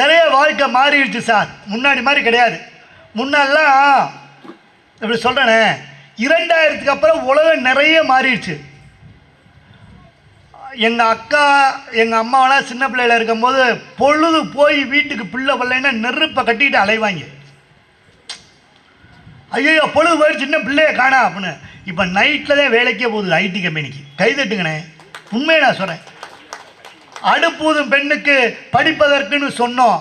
நிறைய வாழ்க்கை மாறிடுச்சு சார். முன்னாடி மாதிரி கிடையாது. முன்னாடிலாம் இப்படி சொல்கிறேனே இரண்டாயிரத்துக்கு அப்புறம் உலகம் நிறைய மாறிடுச்சு. எங்கள் அக்கா எங்கள் அம்மாவெல்லாம் சின்ன பிள்ளையில இருக்கும்போது பொழுது போய் வீட்டுக்கு பிள்ளை பிள்ளைன்னா நெருப்பை கட்டிக்கிட்டு அலைவாங்க. ஐயோ பொழுது போயிடுச்சு சின்ன பிள்ளைய காணா அப்படின்னு. இப்போ நைட்டில் தான் வேலைக்கே போகுது ஐடி கம்பெனிக்கு கைதட்டுங்கண்ணே உண்மையை நான் சொல்கிறேன் அடுப்பூதும் பெண்ணுக்கு படிப்பதற்குன்னு சொன்னோம்.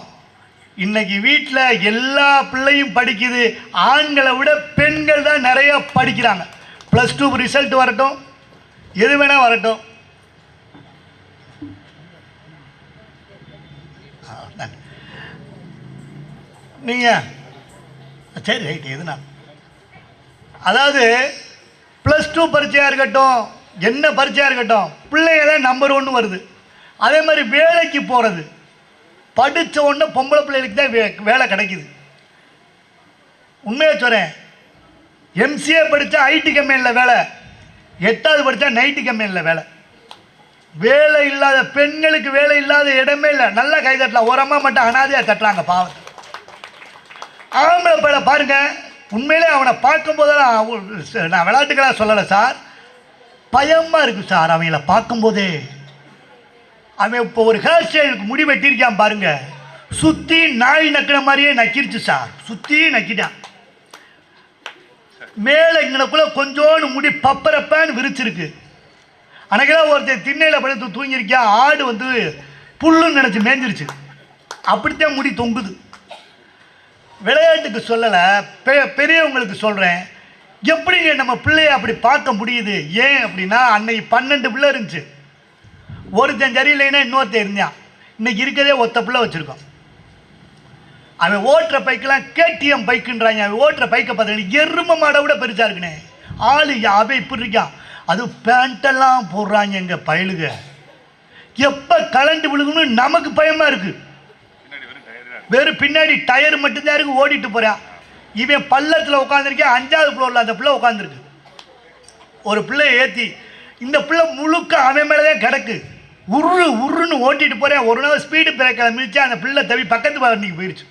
இன்னைக்கு வீட்டில் எல்லா பிள்ளையும் படிக்குது. ஆண்களை விட பெண்கள் தான் நிறையா படிக்கிறாங்க. ப்ளஸ் டூ ரிசல்ட் வரட்டும். எது வேணால் வரட்டும். நீங்கள் சரி ரைட் எதுனா. அதாவது ப்ளஸ் டூ பரீட்சையாக இருக்கட்டும் என்ன பரீட்சையாக இருக்கட்டும் பிள்ளைங்க தான் நம்பர் ஒன்று வருது. அதே மாதிரி வேலைக்கு போகிறது படித்த உடனே பொம்பளை பிள்ளைகளுக்கு தான் வே வேலை கிடைக்குது. உண்மையாக சொல்கிறேன் எம்சிஏ படித்தா ஐடி கம்பெனியில் வேலை. எட்டாவது படித்தா நைட்டு கம்பெனியில் வேலை. வேலை இல்லாத பெண்களுக்கு வேலை இல்லாத இடமே இல்லை. நல்லா கை தட்டலாம். ஒரு அம்மா மட்டும் அனாதையாக தட்டுறாங்க பாவம். ஆம்பளை பையனை பாருங்க. உண்மையிலே அவனை பார்க்கும்போதெல்லாம் நான் விளையாட்டுக்கெல்லாம் சொல்லலை சார். பயமாக இருக்குது சார் அவங்கள பார்க்கும்போதே. அவன் இப்போ ஒரு ஹேர் ஸ்டைலுக்கு முடி வெட்டியிருக்கான் பாருங்க. சுற்றி நாய் நக்கின மாதிரியே நக்கிருச்சு சார். சுற்றி நக்கிட்டான். மேலே இங்கனக்குள்ள கொஞ்சோண்டு முடி பப்பரப்பான்னு விரிச்சிருக்கு. அன்னைக்கெல்லாம் ஒருத்தன் திண்ணையில் படுத்து தூங்கியிருக்கியா ஆடு வந்து புல்லுன்னு நினச்சி மேய்ஞ்சிருச்சு அப்படித்தான் முடி தொங்குது. விளையாட்டுக்கு சொல்லலை பெ பெரியவங்களுக்கு சொல்கிறேன் எப்படிங்க நம்ம பிள்ளைய அப்படி பார்க்க முடியுது? ஏன் அப்படின்னா அன்னைக்கு பன்னெண்டு பிள்ளை இருந்துச்சு. ஒருத்தன் சரியில்லைன்னா இன்னொருத்தன் இருந்தான். இன்னைக்கு இருக்கதே ஒத்த பிள்ளை வச்சுருக்கோம் அவன் ஓட்டுற பைக்கெல்லாம் கேடிஎம் பைக்குன்றாங்க. அவன் ஓட்டுற பைக்கை பார்த்தீங்கன்னா எரும மாடை விட பெருசாக இருக்குனே. ஆள் அவன் இப்படி இருக்கான் அது பேண்ட்டெல்லாம் போடுறாங்க எங்கள் பயலுக. எப்போ கலண்டு விழுகுன்னு நமக்கு பயமாக இருக்குது வெறும் பின்னாடி டயர் மட்டும்தான் இருக்கு ஓடிட்டு போறான் இவன் பள்ளத்தில் உட்காந்துருக்கேன் அஞ்சாவது ஃப்ளோரில் அந்த பிள்ளை உட்காந்துருக்கு ஒரு பிள்ளை ஏற்றி இந்த பிள்ளை முழுக்க அவன் மேலே தான் கிடக்கு. உரு உருன்னு ஓட்டிட்டு போறேன். ஒரு நாள் ஸ்பீடு பிரேக்கில் மிதிச்சா அந்த பிள்ளை தவி பக்கத்து வண்டிக்கு போயிடுச்சு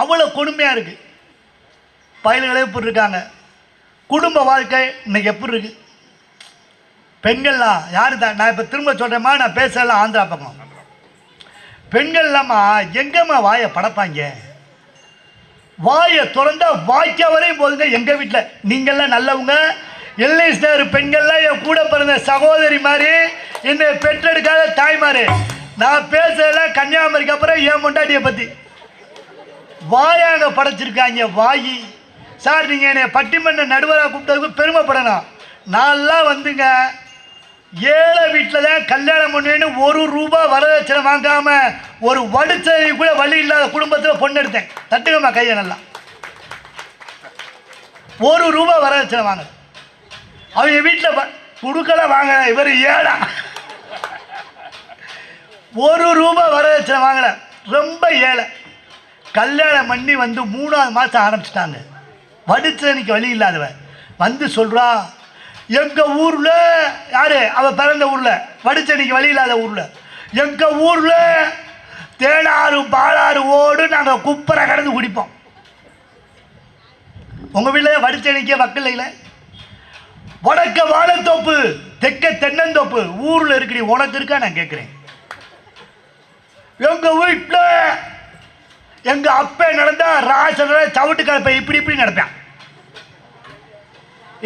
அவ்வளோ கொடுமையாக இருக்கு. பயல்களே எப்படி இருக்காங்க? குடும்ப வாழ்க்கை இன்னைக்கு எப்படி இருக்கு? பெண்கள்லாம் யார் தான் நான் இப்போ திரும்ப சொல்கிறேம்மா நான் பேசலாம் ஆந்திரா பக்கம். பெண்கள் இல்லாமா எங்கம்மா வாயை படப்பாங்க? வாயை திறந்தால் வாய்க்க வரையும் போதுங்க எங்கள் வீட்டில். நீங்கள்லாம் நல்லவங்க எல்லைஸ்டர் பெண்கள்லாம் என் கூட பிறந்த சகோதரி மாதிரி என்னை பெற்றெடுக்காத தாய்மாரு நான் பேசுறதெல்லாம் கன்னியாகுமரிக்கு அப்புறம் என் முண்டாட்டியை பற்றி வாயாங்க படைச்சிருக்காங்க வாயி. சார் நீங்கள் என்னை பட்டிமன்ற நடுவராக கூப்பிட்டதுக்கு பெருமைப்படணும். நான்லாம் வந்துங்க ஏழை வீட்டில் தான் கல்யாணம் பண்ணுவேன்னு ஒரு ரூபா வரதட்சணை வாங்காமல் ஒரு வடுச்சதை கூட வழி இல்லாத குடும்பத்தில் பொண்ணு எடுத்தேன். தட்டுக்கம்மா கையை நல்லா. ஒரு ரூபா வரதட்சணை வாங்க. அவங்க வீட்டில் குடுக்கல வாங்க இவர் ஏடா. ஒரு ரூபா வரதட்சணை வாங்கல. ரொம்ப ஏழை. கல்யாணம் பண்ணி வந்து மூணாவது மாதம் ஆரம்பிச்சிட்டாங்க. வடிச்சனிக்கு வழி இல்லாதவன் வந்து சொல்கிறா எங்கள் ஊரில் யார்? அவள் பிறந்த ஊரில். வடிச்சனிக்கு வழி இல்லாத ஊரில். எங்கள் ஊரில் தேனாறு பாலாறு ஓடு நாங்கள் குப்பரை கடந்து குடிப்போம். உங்கள் வீட்டில் வடிச்சனிக்கே வக்கல்லையில் வடக்க வாழைத்தோப்பு தெற்க தென்னந்தோப்பு. ஊரில் இருக்கிற உனக்கு இருக்கா? நான் கேட்குறேன் எங்கள் வீட்டில் எங்க அப்பா நடந்தா ராசன சவுட்டு கலப்பை இப்படி இப்படி நடப்பேன்.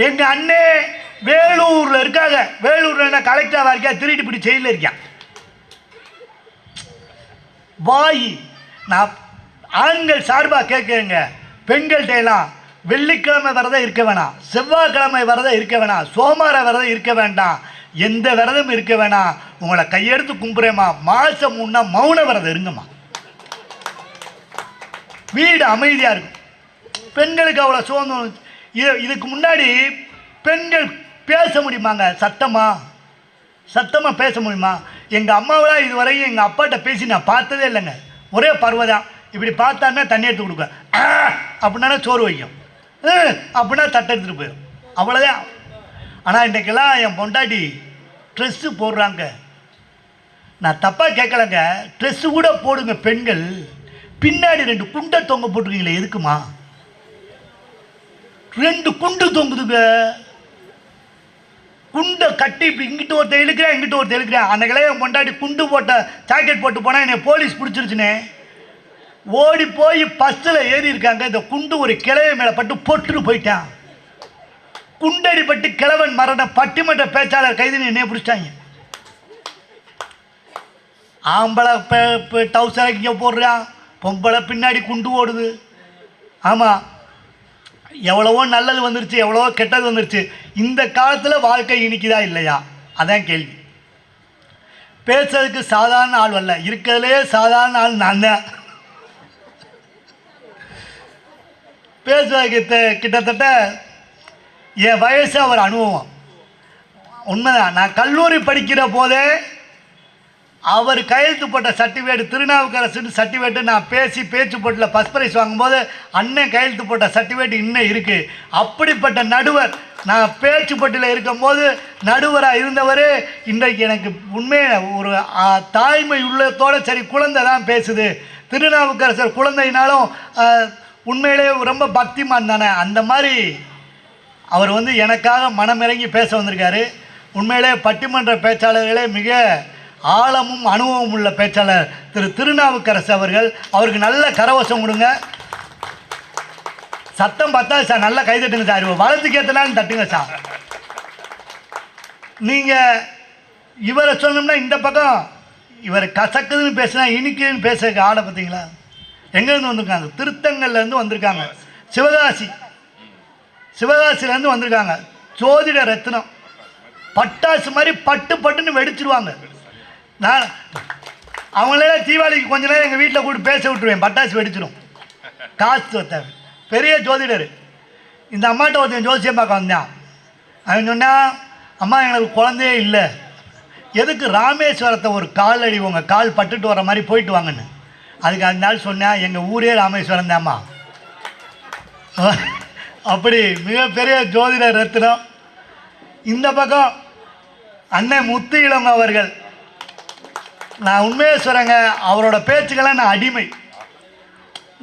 எங்க அண்ணே வேலூர்ல இருக்காங்க. வேலூர்ல என்ன கலெக்டராக இருக்கா திருட்டு இப்படி ஜெயில இருக்கியா? வாய் நான் ஆண்கள் சார்பாக கேட்குறேங்க. பெண்கள்கிட்ட எல்லாம் வெள்ளிக்கிழமை விரதம் இருக்க வேணாம். செவ்வாய்க்கிழமை விரதம் இருக்க வேணாம். சோமார விரதம் இருக்க வேண்டாம். எந்த விரதம் இருக்க வேணாம். உங்களை கையெடுத்து கும்புறேம்மா. மாசம் முன்னா மௌன விரதம் இருங்கம்மா. வீடு அமைதியாக இருக்கும். பெண்களுக்கு அவ்வளோ சுதந்திரம் இது இதுக்கு முன்னாடி பெண்கள் பேச முடியுமாங்க? சத்தமா? சத்தமாக பேச முடியுமா? எங்கள் அம்மாவெல்லாம் இதுவரையும் எங்கள் அப்பாட்ட பேசி நான் பார்த்ததே இல்லைங்க. ஒரே பருவதான் இப்படி பார்த்தாருன்னா தண்ணி எடுத்து கொடுக்க அப்படின்னா சோறு வைக்கும். அப்படின்னா தட்டை எடுத்துகிட்டு போயிடும் அவ்வளோதான் ஆனால் இன்றைக்கெல்லாம் என் பொண்டாட்டி ட்ரெஸ்ஸு போடுறாங்க. நான் தப்பாக கேட்கலங்க. ட்ரெஸ்ஸு கூட போடுங்க பெண்கள். பின்னாடி ரெண்டு குண்டை தொங்க போட்டிருக்கீங்களே எதுக்குமா? ரெண்டு குண்டு தொங்குதுங்க. குண்டை கட்டி இப்படி இங்கிட்டு ஒருத்தர் இழுக்கிறேன் இங்கிட்ட ஒருத்தர் இழுக்கிறேன். அன்றைக்கெல்லாம் என் பொண்டாட்டி குண்டு போட்ட ஜாக்கெட் போட்டு போனால் என்னை போலீஸ் பிடிச்சிருச்சுனே. ஓடி போய் பஸ்ஸில் ஏறி இருக்காங்க இந்த குண்டு ஒரு கிளைய மேலே பட்டு பொட்டுன்னு போயிட்டான். குண்டடிப்பட்டு கிழவன் மரண பட்டிமன்ற பேச்சாளர் கைது என்னைய பிடிச்சிட்டாங்க. ஆம்பளை டவுசரை இங்கே போடுறான் பொம்பளை பின்னாடி குண்டு ஓடுது. ஆமாம் எவ்வளவோ நல்லது வந்துருச்சு எவ்வளவோ கெட்டது வந்துருச்சு. இந்த காலத்தில் வாழ்க்கை இனிக்குதா இல்லையா? அதான் கேள்வி. பேசுறதுக்கு சாதாரண ஆள் வரல இருக்கிறதுலே சாதாரண ஆள் நான் தான். பேசுவதற்கு கிட்டத்தட்ட என் வயசு அவர் அனுபவம். உண்மைதான். நான் கல்லூரி படிக்கிற போதே அவர் கையெழுத்து போட்ட சர்டிஃபிகேட் திருநாவுக்கரசுன்னு சர்டிஃபிகேட்டு நான் பேசி பேச்சு போட்டில் ஃபஸ்ட் ப்ரைஸ் வாங்கும்போது அண்ணன் கையெழுத்து போட்ட சர்டிஃபிகேட் இன்னும் இருக்குது அப்படிப்பட்ட நடுவர் நான் பேச்சு போட்டியில் இருக்கும்போது நடுவராக இருந்தவர் இன்றைக்கு எனக்கு உண்மையை ஒரு தாய்மை உள்ளத்தோடு சரி குழந்தை தான் பேசுது. திருநாவுக்கரசர் குழந்தைனாலும் உண்மையிலே ரொம்ப பக்திமான் தானே? அந்த மாதிரி அவர் வந்து எனக்காக மனமிறங்கி பேச வந்திருக்காரு. உண்மையிலே பட்டிமன்ற பேச்சாளர்களே மிக ஆழமும் அனுபவம் உள்ள பேச்சாளர் திரு திருநாவுக்கரசு அவர்கள். அவருக்கு நல்ல கரவசம் கொடுங்க. சத்தம் பார்த்தா சார் நல்லா கை தட்டுங்க சார். இவர் வளர்த்துக்கு ஏற்றலான்னு தட்டுங்க சார். நீங்கள் இவரை சொன்னோம்னா இந்த பக்கம் இவர் கசக்குதுன்னு பேசுனா இனிக்குதுன்னு பேசுறதுக்கு ஆளை பார்த்தீங்களா? எங்கேருந்து வந்திருக்காங்க? திருத்தங்கல்லேருந்து வந்திருக்காங்க. சிவகாசி. சிவகாசிலேருந்து வந்திருக்காங்க. ஜோதிட ரத்னம். பட்டாசு மாதிரி பட்டு பட்டுன்னு வெடிச்சிருவாங்க. நான் அவங்களே தீபாவளிக்கு கொஞ்ச நேரம் எங்கள் வீட்டில் கூட்டு பேச விட்டுருவேன். பட்டாசு வெடிச்சிடும் காசு தேவை பெரிய ஜோதிடர். இந்த அம்மாட்ட ஒருத்தன் ஜோசியம் பார்க்க வந்தான். அவன் சொன்னால் அம்மா எனக்கு குழந்தையே இல்லை. எதுக்கு ராமேஸ்வரத்தை ஒரு கால் அடி உங்கள் கால் பட்டுட்டு வர மாதிரி போயிட்டு வாங்கன்னு? அதுக்கு அந்த நாள் சொன்னேன் எங்கள் ஊரே ராமேஸ்வரம் தாம்மா அப்படி மிகப்பெரிய ஜோதிட ரத்னம். இந்த பக்கம் அண்ணன் முத்து இளம் அவர்கள். நான் உண்மையை சொல்கிறேங்க அவரோட பேச்சுக்கெல்லாம் நான் அடிமை.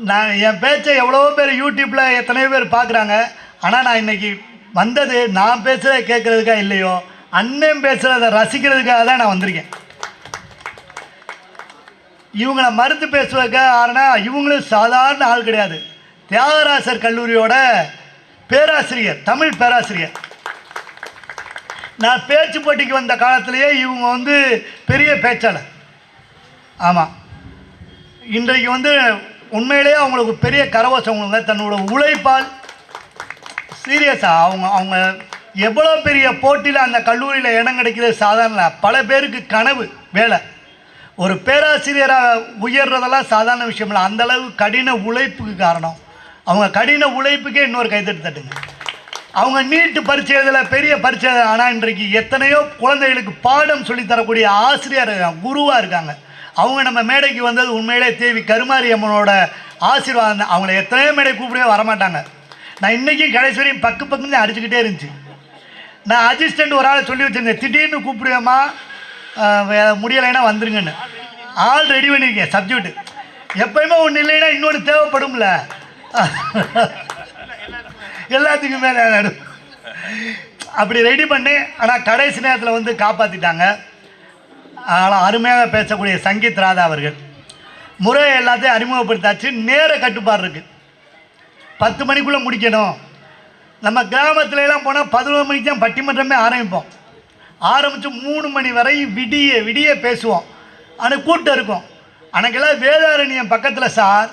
நான் என் பேச்சை எவ்வளோ பேர் யூடியூப்பில் எத்தனையோ பேர் பார்க்குறாங்க ஆனால் நான் இன்னைக்கு வந்தது நான் பேசுகிறத கேட்குறதுக்கா இல்லையோ அண்ணன் பேசுகிறத ரசிக்கிறதுக்காக தான் நான் வந்திருக்கேன். இவங்களை மறுத்து பேசுவதுக்கு ஆனால் இவங்களும் சாதாரண ஆள் கிடையாது. தியாகராசர் கல்லூரியோட பேராசிரியர் தமிழ் பேராசிரியர். நான் பேச்சு போட்டிக்கு வந்த காலத்திலேயே இவங்க வந்து பெரிய பேச்சாளர். ஆமாம் இன்றைக்கு வந்து உண்மையிலேயே அவங்களுக்கு பெரிய கரவசம் அவங்களுங்க தன்னோட உழைப்பால் சீரியஸாக அவங்க அவங்க எவ்வளோ பெரிய போட்டியில் அந்த கல்லூரியில் இடம் கிடைக்கிறது சாதாரண பல பேருக்கு கனவு வேலை. ஒரு பேராசிரியராக உயர்றதெல்லாம் சாதாரண விஷயம் இல்லை அந்த அளவு கடின உழைப்புக்கு காரணம். அவங்க கடின உழைப்புக்கே இன்னொரு கைத்தட்டு தட்டுங்க. அவங்க நீட்டு பரீட்சை எழுதல பெரிய பரீட்சை ஆனால் இன்றைக்கு எத்தனையோ குழந்தைகளுக்கு பாடம் சொல்லித் தரக்கூடிய ஆசிரியர் இருக்காங்க, குருவாக இருக்காங்க. அவங்க நம்ம மேடைக்கு வந்தது உண்மையிலே தேவி கருமாரி அம்மனோட ஆசீர்வாதம் தான். அவங்கள எத்தனையோ மேடை கூப்பிடவே வரமாட்டாங்க. நான் இன்றைக்கும் கடைசி வரையும் பக்கு பக்குன்னு அடிச்சுக்கிட்டே இருந்துச்சு. நான் அசிஸ்டண்ட் ஒரு ஆளை சொல்லி வச்சிருந்தேன். திடீர்னு கூப்பிடுவேம்மா. முடியலைன்னா வந்துருங்கன்னு. ஆள் ரெடி பண்ணியிருக்கேன் சப்ஜெக்ட் எப்பயுமே ஒன்று இல்லைன்னா இன்னொன்று தேவைப்படும்ல. எல்லாத்துக்கும் மேலே அப்படி ரெடி பண்ணி ஆனால் கடைசி நேரத்தில் வந்து காப்பாற்றிட்டாங்க ஆனால் அருமையாக பேசக்கூடிய சங்கீத் ராதா அவர்கள். முறை எல்லாத்தையும் அறிமுகப்படுத்தாச்சு நேர கட்டுப்பாடு இருக்குது பத்து மணிக்குள்ளே முடிக்கணும். நம்ம கிராமத்துல எல்லாம் போனால் பதினோரு மணிக்கு தான் பட்டிமன்றமே ஆரம்பிப்போம். ஆரம்பித்து மூணு மணி வரை விடிய விடிய பேசுவோம். ஆனால் கூட்டம் இருக்கும். அன்றைக்கெல்லாம் வேதாரண்யம் பக்கத்தில் சார்.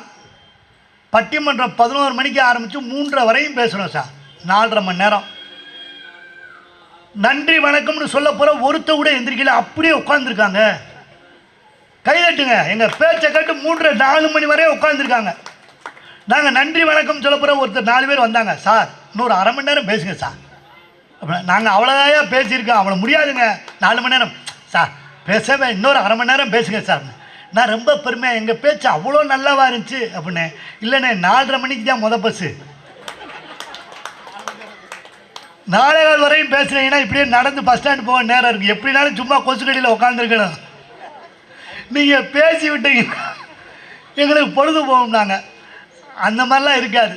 பட்டிமன்றம் பதினோரு மணிக்கு ஆரம்பித்து மூன்றரை வரையும் பேசுகிறோம் சார். நாலரை மணி நேரம். நன்றி வணக்கம்னு சொல்ல போகிற ஒருத்த கூட எந்திரிக்கல. அப்படியே உட்காந்துருக்காங்க கைதட்டுங்க எங்கள் பேச்சை கட்டு மூன்றரை நாலு மணி வரையும் உட்காந்துருக்காங்க நாங்கள் நன்றி வணக்கம் சொல்ல போகிற ஒருத்தர் நாலு பேர் வந்தாங்க. சார் இன்னொரு அரை மணி நேரம் பேசுங்க சார். நாங்கள் அவ்வளோதாயா பேசியிருக்கோம். அவ்வளோ முடியாதுங்க. நாலு மணி நேரம். சார் பேசவே இன்னொரு அரை மணி நேரம் பேசுங்க சார். நான் ரொம்ப பெருமையாக எங்கள் பேச்சு அவ்வளோ நல்லாவா இருந்துச்சு அப்படின்னு. இல்லைண்ணே நாலரை மணிக்கு தான் முத பஸ்ஸு நாளை நாள் வரையும் பேசுனீங்கன்னா இப்படியே நடந்து பஸ் ஸ்டாண்ட் போக நேரம் இருக்குது எப்படினாலும் சும்மா கொசு கடியில் உட்காந்துருக்கணும் நீங்கள் பேசி விட்டீங்க எங்களுக்கு பொழுது போகும் நாங்கள் அந்த மாதிரிலாம் இருக்காது.